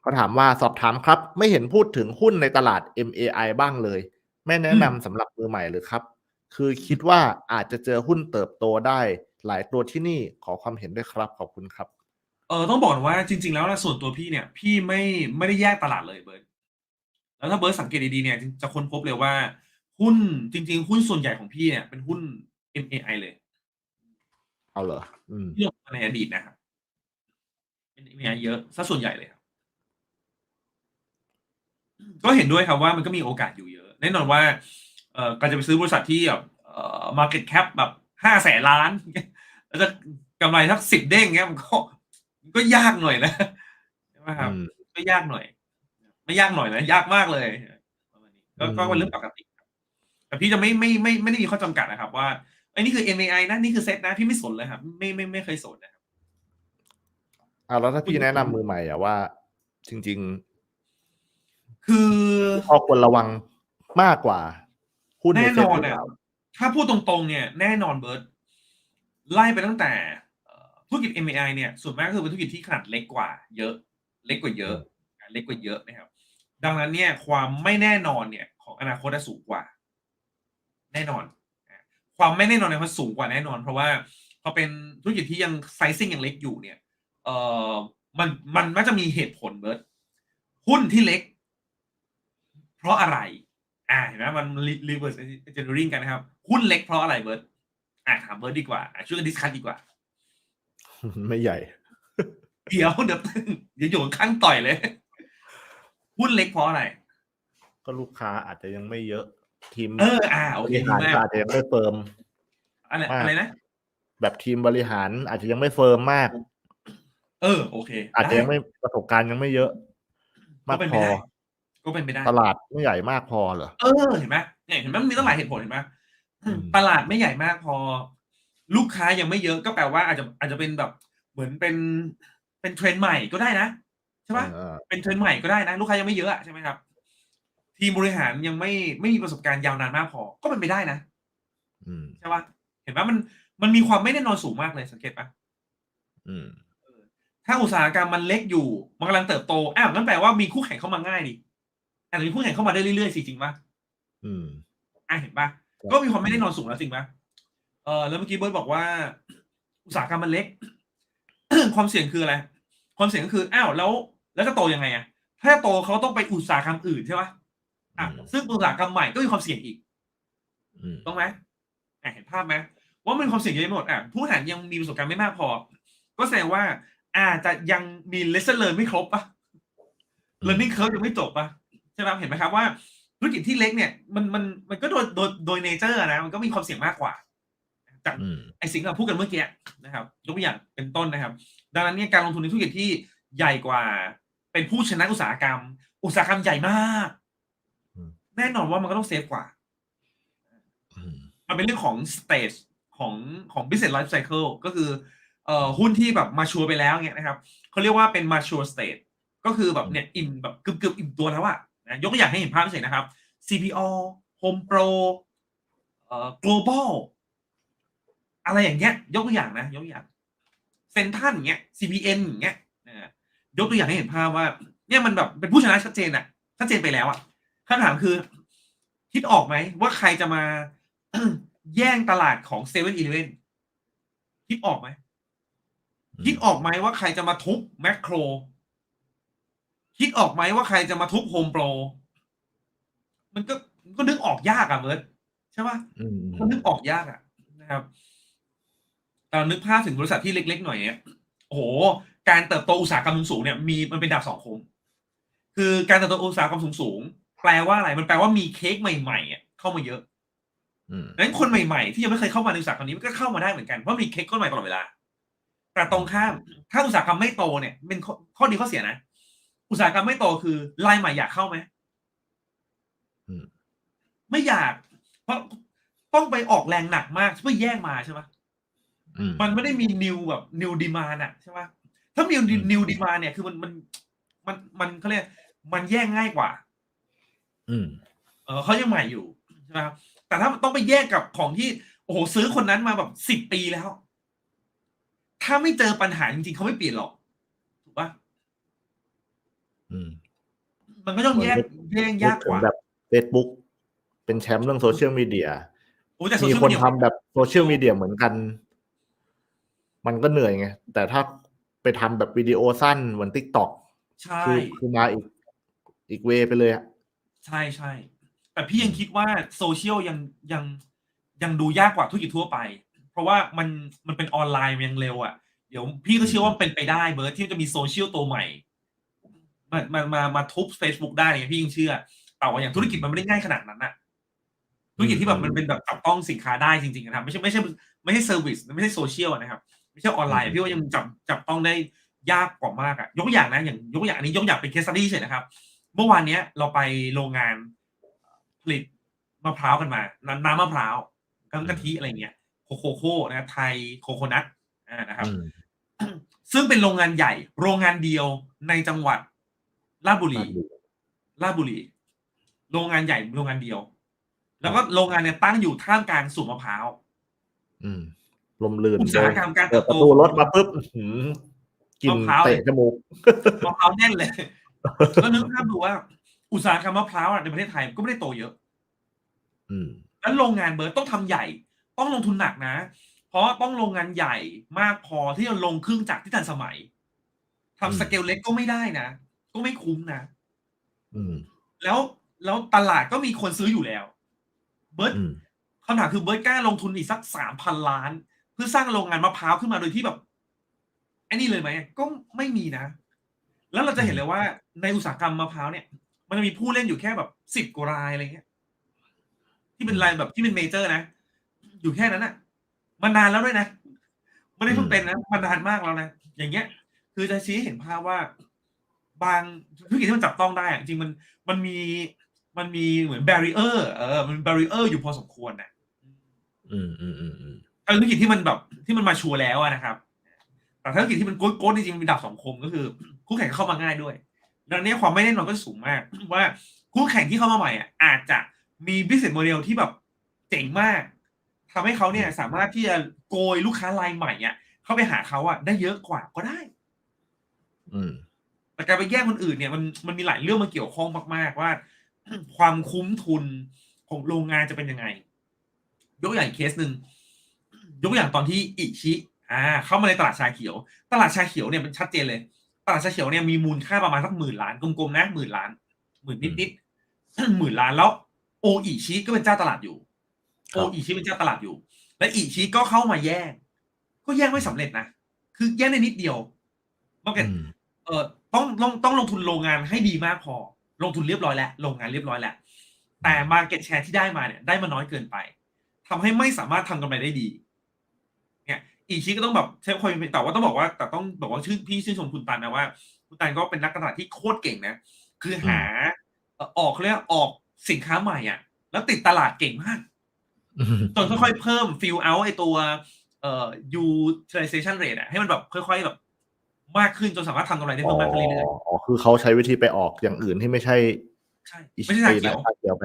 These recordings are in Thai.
เขาถามว่าสอบถามครับ ไม่เห็นพูดถึงหุ้นในตลาด MAI บ้างเลย ไม่แนะนำสำหรับมือใหม่หรือครับ คือคิดว่าอาจจะเจอหุ้นเติบโตได้หลายตัวที่นี่ขอความเห็นด้วยครับขอบคุณครับเออต้องบอกว่าจริง ๆ แล้วนะส่วนตัวพี่เนี่ย พี่ไม่ไม่ได้แยกตลาดเลยเบิร์ตแล้วถ้าเบิร์ตสังเกตดีๆเนี่ยจะค้นพบเลยว่า หุ้นจริง ๆ หุ้นส่วนใหญ่ของพี่เนี่ยเป็นหุ้น MAI เลย เอาเหรออืมที่ลงมาในอดีตนะครับเป็น MAI เยอะซะส่วนใหญ่เลยครับ ก็เห็นด้วยครับว่ามันก็มีโอกาสอยู่เยอะ แน่นอนว่าเอ่อการจะไปซื้อบริษัทที่แบบเอ่อ market cap แบบห้าแสนล้านแล้วจะกำไรทักสิบเด้งเงี้ยมันก็มันก็ยากหน่อยนะใช่ไหมครับอืมก็ยากหน่อย ไม่ยากหน่อยนะยากมากเลยประมาณนี้ก็ก็เป็นเรื่องปกติครับแต่พี่จะไม่ไม่ไม่ไม่ได้มีข้อจำกัดนะครับ ว่าไอ้นี่คือ MAI นะนี่คือเซตนะพี่ไม่สนเลยครับ ไม่ไม่ไม่เคยสนนะครับอ่าแล้วถ้าพี่แนะนำมือใหม่อะว่า จริง คือๆข้อควรระวังมากกว่าหุ้นในแน่เซ็นตอนหรือเนี่ยเปล่าถ้าพูดตรงๆ เนี่ยแน่นอนเบิร์ตไล่ไปตั้งแต่เอ่อธุรกิจ MAI เนี่ยส่วนมากก็คือเป็นธุรกิจที่ขนาดเล็กกว่า เยอะ เล็กกว่าเยอะ เล็กกว่าเยอะนะครับ ดังนั้นเนี่ยความไม่แน่นอนเนี่ย ของอนาคตจะสูงกว่า แน่นอนนะความไม่แน่นอนเนี่ยมันสูงกว่าแน่นอน เพราะว่าพอเป็นธุรกิจที่ยังไซซิ่งยังเล็กอยู่เนี่ยเอ่อมันมันมักจะมีเหตุผลเบิร์ตหุ้นที่เล็ก เพราะอะไร อ่าเห็นไหมมัน reverse engineering กันนะครับ หุ้นเล็กเพราะอะไรเบิร์ตอ่าถามเบิร์ตดีกว่าอะช่วยกันดิสคัทดีกว่า ไม่ใหญ่ เดี๋ยวเดี๋ยวเดี๋ยวอยู่ข้างต่อยเลย หุ้นเล็กเพราะอะไร ก็ลูกค้าอาจจะยังไม่เยอะ ทีมเอออ่าโอบเคริดีหารมากก็อาจจะยังไม่เฟิร์มอะไรมากอะไรนะแบบทีมบริหารอาจจะยังไม่เฟิร์มมาก เออ โอเค อาจจะยังไม่ประสบการณ์ยังไม่เยอะก็มากเป็นพไปอได้ ก็เป็นไปได้ตลาดไม่ใหญ่มากพอเหรอเออเห็นไหมเนี่ยเห็นไหมมันมีตั้งหลายเหตุผลเห็นไหมอืมตลาดไม่ใหญ่มากพอ ลูกค้ายังไม่เยอะก็แปลว่าอาจจะอาจจะเป็นแบบเหมือนเป็นเป็นเทรนด์ใหม่ก็ได้นะใช่ปะเออเป็นเทรนด์ใหม่ก็ได้นะ ลูกค้ายังไม่เยอะอะใช่ไหมครับ ทีมบริหารยังไม่ไม่มีประสบการณ์ยาวนานมากพอ ก็เป็นไปได้นะอืมใช่ปะเห็นปะมันมันมีความไม่แน่นอนสูงมากเลยสังเกตปะอืมถ้าอุตสาหกรรมมันเล็กอยู่ มันกำลังเติบโตอ้าวนั่นแปลว่ามีคู่แข่งเข้ามาง่ายดิ อาจจะมีคู่แข่งเข้ามาได้เรื่อยๆสิจริงปะอืมอะเห็นปะครับก็มีความไม่แน่นอนสูงแล้วจริงปะเออแล้วเมื่อกี้เบิร์ตบอกว่า อุตสาหกรรมมันเล็ก ความเสี่ยงคืออะไร ความเสี่ยงก็คืออ้าวแล้ว แล้วจะโตยังไงอะถ้าจะโตเขาต้องไปอุตสาหกรรมอื่นใช่ปะอะอืมซึ่งอุตสาหกรรมใหม่ก็มีความเสี่ยงอีกอืมต้องไหมอะเห็นภาพไหมว่ามันมีความเสี่ยงเยอะไปหมดอะผู้บริหารยังมีประสบการณ์ไม่มากพอ ก็แสดงว่าอาจจะยังมี lesson learn ไม่ครบปะ learning curve ยังไม่จบปะใช่ไหมเห็นไหมครับว่าธุรกิจที่เล็กเนี่ยมันมันมันก็โดยโดยโดยเนเจอร์นะมันก็มีความเสี่ยงมากกว่า จากอืมไอ้สิ่งที่เราพูดกันเมื่อกี้นะครับยกตัวอย่างเป็นต้นนะครับ ดังนั้นเนี่ยการลงทุนในธุรกิจที่ใหญ่กว่า เป็นผู้ชนะอุตสาหกรรม อุตสาหกรรมใหญ่มากอืมแน่นอนว่ามันก็ต้องเซฟกว่าอืมมันเป็นเรื่องของ stage ของของ business life cycle ก็คือเอ่อหุ้นที่แบบมาชัวร์ไปแล้วเนี่ยนะครับเขาเรียกว่าเป็น mature state ก็คือแบบเนี่ยอิ่มแบบเกือบเกือบอิ่มตัวแล้วอะ นะยกตัวอย่างให้เห็นภาพเฉยนะครับ CPO Home Pro เอ่อ global อะไรอย่างเงี้ย ยกตัวอย่างนะ ยกตัวอย่างเซนทันอย่างเงี้ย CPN อย่างเงี้ยยกตัวอย่างให้เห็นภาพว่า เนี่ยมันแบบเป็นผู้ชนะชัดเจนอะชัดเจนไปแล้วอะคำถามคือ คิดออกไหมว่าใครจะมาแย่งตลาดของเซเว่นอีเลฟเว่นคิดออกไหมคิดออกไหมว่าใครจะมาทุบแมคโคร คิดออกไหมว่าใครจะมาทุบโฮมโปร มันก็มันก็นึกออกยากอะเบิร์ดใช่ปะอืมมันนึกออกยากอะนะครับแต่นึกภาพถึงบริษัทที่เล็กๆหน่อยเนี่ยโอ้โห การเติบโตอุตสาหกรรมสูงๆเนี่ยมีมันเป็นดาบสองคม คือการเติบโตอุตสาหกรรมสูงๆแปลว่าอะไรมันแปลว่ามีเค้กใหม่ๆอะเข้ามาเยอะอืมดังนั้นคนใหม่ๆ ที่ยังไม่เคยเข้ามาในอุตสาหกรรมนี้มันก็เข้ามาได้เหมือนกันเพราะมีเค้กก้อนใหม่ตลอดเวลา แต่ตรงข้ามถ้าอุตสาหกรรมไม่โตเนี่ยเป็นข้อข้อดีข้อเสียนะ อุตสาหกรรมไม่โตคือรายใหม่อยากเข้าไหมอืมไม่อยาก เพราะต้องไปออกแรงหนักมากเพื่อแย่งมาใช่ปะอืมมันไม่ได้มีนิวแบบนิวดีมาอะใช่ปะถ้ามีอืมนิวดีมาเนี่ยคือมันมันมันมันเขาเรียกมันแย่งง่ายกว่า อืม เออเขายังใหม่อยู่ใช่ไหมครับแต่ถ้าต้องไปแยกกับของที่โอ้โหซื้อคนนั้นมาแบบสิบปีแล้ว ถ้าไม่เจอปัญหาจริงๆเขาไม่เปลี่ยนหรอกถูกปะอืม มันก็ต้องแยกแยกยากกว่านึถึงแบบ Facebook เป็นแชมป์เรื่องโซเชียลมีเดียโอ้แต่โซมีเชียลคนมีเดียทำแบบโซเชียลมีเดียเหมือนกัน มันก็เหนื่อยไง แต่ถ้าไปทำแบบวิดีโอสั้นเหมือนทิกตอกใช่คือคือมาอีกอีกเวไปเลยอะใช่ใช่แต่พี่ยังคิดว่าโซเชียลยังยังยังดูยากกว่าธุรกิจทั่วไป เพราะว่ามันมันเป็นออนไลน์มันยังเร็วอะเดี๋ยวพี่ก็เชื่อว่ามันเป็นไปได้เบิร์ดที่จะมีโซเชียลตัวใหม่ มามามามาทุบ Facebook ได้เนี่ยพี่ยังเชื่อแต่ว่าอย่างธุรกิจมันไม่ได้ง่ายขนาดนั้นอะธุรกิจที่แบบมันเป็นแบบจับต้องสินค้าได้จริงๆนะครับไม่ใช่ไม่ใช่ไม่ใช่เซอร์วิสไม่ใช่โซเชียลนะครับ ไม่ใช่ออนไลน์อะพี่ว่ายังจับจับต้องได้ยากกว่ามากอะยกตัวอย่างนะอย่างยกตัวอย่างอันนี้ยกตัวอย่างเป็นเคส e ดี้เฉยนะครับ เมื่อวานเนี้ยเราไปโรงงานผลิตมะพร้าวกันมา น้ำน้ำมะพร้าวน้ำกะทิอะไรเงี้ยโคโคโค่นะครับไทยโคโคนัทอ่านะครับอืมซึ่งเป็นโรงงานใหญ่ โรงงานเดียวในจังหวัด ราชบุรีราชบุรี โรงงานใหญ่โรงงานเดียว แล้วก็โรงงานเนี่ยตั้งอยู่ท่ามกลางสวนมะพร้าวอืมลมลื่นอุตสาหกรรมการเปิเติดบประโตตูรถมาปุ๊บอื้อหือกินมะพร้าวเตะจมูกมะพร้าวแน่นเลยก็นึกภาพดูว่า อุตสาหกรรมมะพร้าวอะในประเทศไทยก็ไม่ได้โตเยอะ อืมแล้วโรงงานเบิร์ดต้องทำใหญ่ ต้องลงทุนหนักนะ เพราะต้องโรงงานใหญ่มากพอที่จะลงเครื่องจักรที่ทันสมัยอืมทำสเกลเล็กก็ไม่ได้นะ ก็ไม่คุ้มนะอืม แล้วแล้วตลาดก็มีคนซื้ออยู่แล้ว เบิร์ดอืม คำถามคือเบิร์ดกล้าลงทุนอีกสักสามพันล้าน เพื่อสร้างโรงงานมะพร้าวขึ้นมาโดยที่แบบไอ้นี่เลยไหมก็ไม่มีนะ แล้วเราจะเห็นเลยว่าในอุตสาหกรรมมะพร้าวเนี่ย มันจะมีผู้เล่นอยู่แค่แบบสิบกว่ารายอะไรเงี้ย ที่เป็นรายแบบที่เป็นเมเจอร์นะ อยู่แค่นั้นอะมานานแล้วด้วยนะ ไม่ได้เพิ่งเป็นนะมานานมากแล้วนะ อย่างเงี้ย คือจะชี้ให้เห็นภาพว่า บางธุรกิจที่มันจับต้องได้อะจริงๆมันมันมีมันมีเหมือน b บ r ร i เออร์เออมัน b บ r ร i เออร์อยู่พอสมควรนะอืมอืมอืมอืมถ้าธุรกิจที่มันแบบที่มันมาชัวร์แล้วอะนะครับ แต่ถ้าธุรกิจที่มันโกดๆจริงๆมันมีดาบสองคมก็คือ คู่แข่งเข้ามาง่ายด้วย ดังนี้ความไม่แน่นอนก็สูงมาก ว่าคู่แข่งที่เข้ามาใหม่อะอาจจะมี business model ที่แบบเจ๋งมากทำให้เขาเนี่ยสามารถที่จะโกยลูกค้ารายใหม่อะเข้าไปหาเขาอะได้เยอะกว่าก็ได้ อืม แต่การไปแย่งคนอื่นเนี่ยมันมันมีหลายเรื่องมาเกี่ยวข้องมากๆว่า ความคุ้มทุนของโรงงานจะเป็นยังไง ยกอย่างอีกเคสหนึ่งยกอย่างตอนที่อิชิอ่าเข้ามาในตลาดชาเขียว ตลาดชาเขียวเนี่ยมันชัดเจนเลย ตลาดชาเขียวเนี่ยมีมูลค่าประมาณสักหมื่นล้านกลมๆนะหมื่นล้านหมื่นนิดๆหมื่นล้านแล้ว โออิชิก็เป็นเจ้าตลาดอยู่ครัโอบอิชิเป็นเจ้าตลาดอยู่ และอิชิก็เข้ามาแย่งก็แย่งไม่สำเร็จนะคือแย่งได้นิดเดียวมาเก็ตอืมเออ ต้องต้องต้องลงทุนโรงงานให้ดีมากพอ ลงทุนเรียบร้อยแล้วโรงงานเรียบร้อยแล้วแต่มาเก็ตแชร์ที่ได้มาเนี่ยได้มาน้อยเกินไปทำให้ไม่สามารถทำกำไรได้ดี เนี่ยอีกชิ้ก็ต้องแบบใช้ความเป็นแต่ว่าต้องบอกว่า แต่ต้องบอกว่าชื่นพี่ชื่นชมคุณตันนะว่า คุณตันก็เป็นนักการตลาดที่โคตรเก่งนะ คือหาเอ่อออกเขาเรียกว่าออกสินค้าใหม่อะ แล้วติดตลาดเก่งมากอืมจนค่อยๆเพิ่มฟิลเอาไอตัวเอ่อ utilization rate อะให้มันแบบค่อยๆแบบ มากขึ้นจนสามารถทำกำไรได้อ๋อเพิ่มมากขึ้นเรื่อยอ๋อคือเขาใช้วิธีไปออกอย่างอื่นที่ไม่ใช่ๆใช่อิไม่ใช่ชาเขียวชาเขียวไป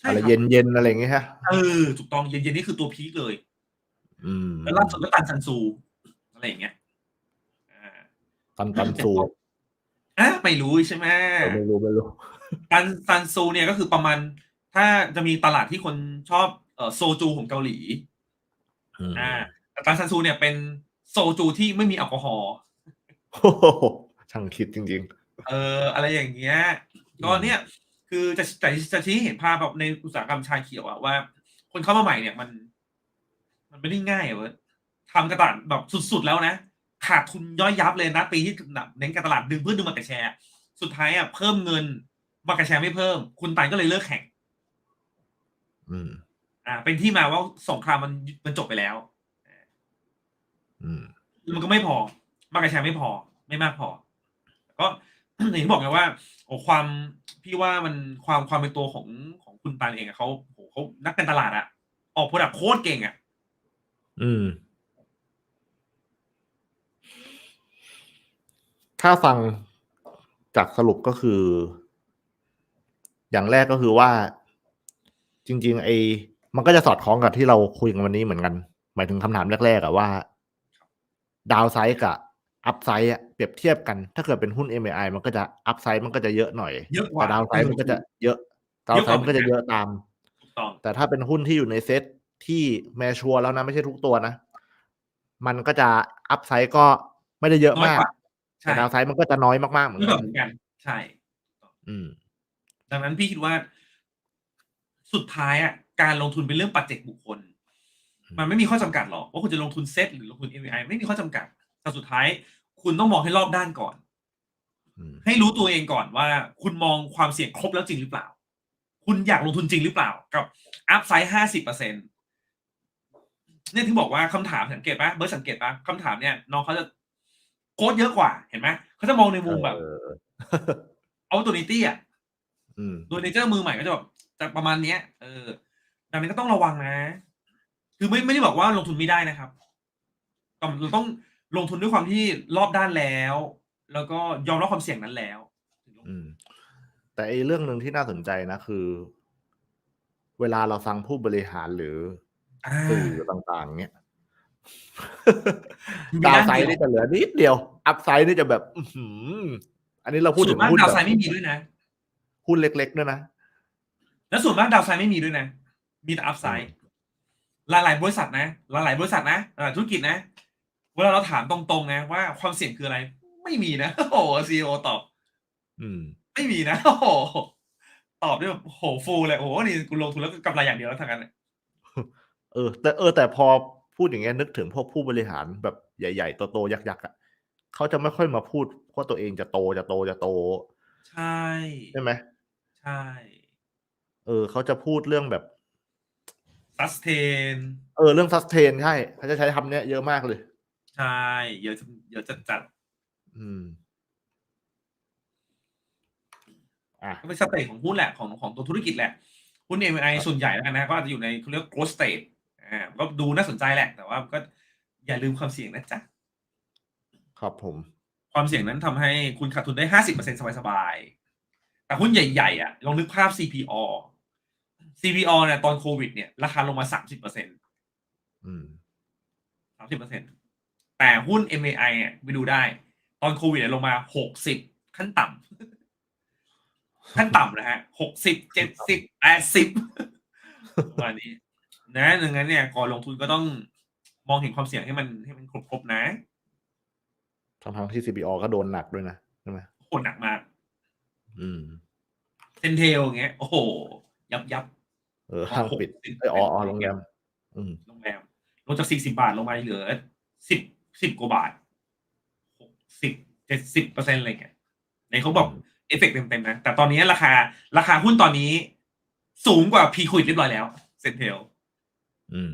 ใช่อะไรครับเย็นเย็นๆอะไรอย่างเงี้ยฮะเออถูกต้องเย็นๆนี่คือตัวพีคเลย อืมแล้วล่าสุดก็ตันซันซูอะไรอย่างเงี้ยอ่าตันตันซูอะไม่รู้ใช่ไหมไม่รู้ไม่รู้ตันซันซูเนี่ยก็คือประมาณ ถ้าจะมีตลาดที่คนชอบเอ่อโซจูของเกาหลีอืมอ่าแต่ตันซันซูเนี่ยเป็นโซจูที่ไม่มีแอลกอฮอล์โอ้โห ช่างคิดจริงเออ อะไรอย่างเงี้ยก็เนี่ย คือจะจะจะชี้ให้เห็นภาพแบบในอุตสาหกรรมชาเขียวอะว่า คนเข้ามาใหม่เนี่ยมัน มันไม่ได้ง่ายอะเว้ยทำกระตลาดแบบสุดๆแล้วนะขาดทุนย่อยยับเลยนะปีที่แบบเน้นการตลาดดึงเพื่อดึงมาแต่แชร์ สุดท้ายอะเพิ่มเงินมาแต่แชร์ไม่เพิ่ม คุณตันก็เลยเลิกแข่งๆอืม อ่า เป็นที่มาว่าสงครามมันมันจบไปแล้ว อืมมันก็ไม่พอ มาแต่แชร์ไม่พอไม่มากพอ ก็อย่างที่บอกไงว่าโอ้ความพี่ว่ามันความความเป็นตัวของของคุณตันเองอะเขาโหเขานักการตลาดอะออกผลิตโคตรเก่งอะอืม ถ้าฟังจากสรุปก็คือ อย่างแรกก็คือว่า จริง ๆ ไอ้มันก็จะสอดคล้องกับที่เราคุยกันวันนี้เหมือนกัน หมายถึงคำถามแรกๆอะว่า ดาวไซด์กับ อัพไซด์อะเปรียบเทียบกัน ถ้าเกิดเป็นหุ้น MAI มันก็จะอัพไซด์มันก็จะเยอะหน่อยเยอะกแต่ว่าดาวไซด์มันก็จะเยอะดาวไซด์มันก็จะเยอะตามถูกต้องแต่ถ้าเป็นหุ้นที่อยู่ในเซตที่แมชัวแล้วนะไม่ใช่ทุกตัวนะ มันก็จะอัพไซด์ก็ไม่ได้เยอะน้อยมากกว่าใช่แต่ดาวไซด์มันก็จะน้อยมากๆเหมือนไม่กัเหนมือนกัน ใช่ อืม ดังนั้นพี่คิดว่า สุดท้ายอะการลงทุนเป็นเรื่องปัจเจกบุคคลอืมมันไม่มีข้อจำกัดหรอกว่าคุณจะลงทุนเซ็ตหรือลงทุน MVI ไม่มีข้อจำกัด แต่สุดท้าย คุณต้องมองให้รอบด้านก่อนอืมให้รู้ตัวเองก่อนว่า คุณมองความเสี่ยงครบแล้วจริงหรือเปล่า คุณอยากลงทุนจริงหรือเปล่า กับอัพไซด์ห้าสิบเปอร์เซ็นเนี่ยถึงบอกว่าคำถามสังเกตปะเบิร์ดสังเกตปะคำถามเนี่ยน้องเขาจะโค้ดเยอะกว่าเห็นไหมเขาจะมองในมุมแบบเออเอาตัวนิตี้อะอืมโดยเนเจอร์มือใหม่ก็จะแบบจะประมาณเนี้ย เออ ดังนั้นก็ต้องระวังนะ คือไม่ไม่ได้บอกว่าลงทุนไม่ได้นะครับแต่เราต้อง ลงทุนด้วยความที่รอบด้านแล้ว แล้วก็ยอมรับความเสี่ยงนั้นแล้วถึงลงอืม แต่ไอ้เรื่องหนึ่งที่น่าสนใจนะคือ เวลาเราฟังผู้บริหารหรืออ่าสื่อต่างๆ เนี้ยมีดาวด้านไซด์เดียวนี่จะเหลือนิดเดียว อัพไซด์นี่จะแบบอื้อหืออันนี้เราพูดส่ถึวนงมากหุ้นดาวแบบไซด์ไม่มีด้วยนะหุ้นเล็กๆด้วยนะแล้วส่วนมากดาวไซด์ไม่มีด้วยนะ มีแต่อัพไซด์หลายๆบริษัทนะหลายๆบริษัทนะหลายๆธุรกิจนะ เวลาเราถามตรงๆนะว่าความเสี่ยงคืออะไร ไม่มีนะ โอ้โหซีอตอบ อืม ไม่มีนะโอ้โหตอบด้วยแบบโอ้โหฟูลเลยโอ้โหนี่กูลงทุนแล้วก็กำไรอย่างเดียวแล้วทั้งนั้นน่ะเออ แต่เออ แต่พอพูดอย่างเงี้ยนึกถึงพวกผู้บริหารแบบใหญ่ๆโตๆยักษ์ๆอะเขาจะไม่ค่อยมาพูดว่าตัวเองจะโตจะโตจะโต ใช่ใช่ไหมใช่ เออเขาจะพูดเรื่องแบบซัสเทนเออเรื่องซัสเทนใช่เขาจะใช้คำเนี้ยเยอะมากเลย ใช่ เยอะเยอะจัดจัดอืม อะก็เป็นสเตจของหุ้นแหละของของตัวธุรกิจแหละ หุ้น MI ส่วนใหญ่แล้วกันนะก็อาจจะอยู่ในเขาเรียก growth stage อ่าก็ดูน่าสนใจแหละ แต่ว่าก็อย่าลืมความเสี่ยงนะจ๊ะครับผม ความเสี่ยงนั้นทำให้คุณขาดทุนได้ห้าสิบเปอร์เซ็นสบายๆแต่หุ้นใหญ่ๆอะลองนึกภาพ CPO CPO เนี่ยตอนโควิดเนี่ยราคาลงมาสามสิบเปอร์เซ็นอืมสามสิบเปอร์เซ็น แต่หุ้น MAI เนี่ยไปดูได้ ตอนโควิดเนี่ยลงมาหกสิบขั้นต่ำขั้นต่ำนะฮะหกสิบเจ็ดสิบแปดสิบประมาณนี้ นะดังนั้นเนี่ยก่อนลงทุนก็ต้องมองเห็นความเสี่ยงให้มันให้มันครบๆนะทั้งทั้งๆที่ CPO ก็โดนหนักด้วยนะใช่ไหมโหดหนักมาก อืมเซนเทลอย่างเงี้ย โอ้โห ยับยับเออห้างปิด60ไอยอ๋ออ๋อโรงแรมอืมโรงแรมลงจากสี่สิบาทลงมาเหลือสิบ สิบกว่าบาทหกสิบเจ็ดสิบเปอร์เซ็นต์อะไรเงี้ยในเขาบอกเอฟเฟกต์เต็มๆนะ แต่ตอนนี้ราคา ราคาหุ้นตอนนี้ สูงกว่าพีคุยเรียบร้อยแล้วเซนเทลอืม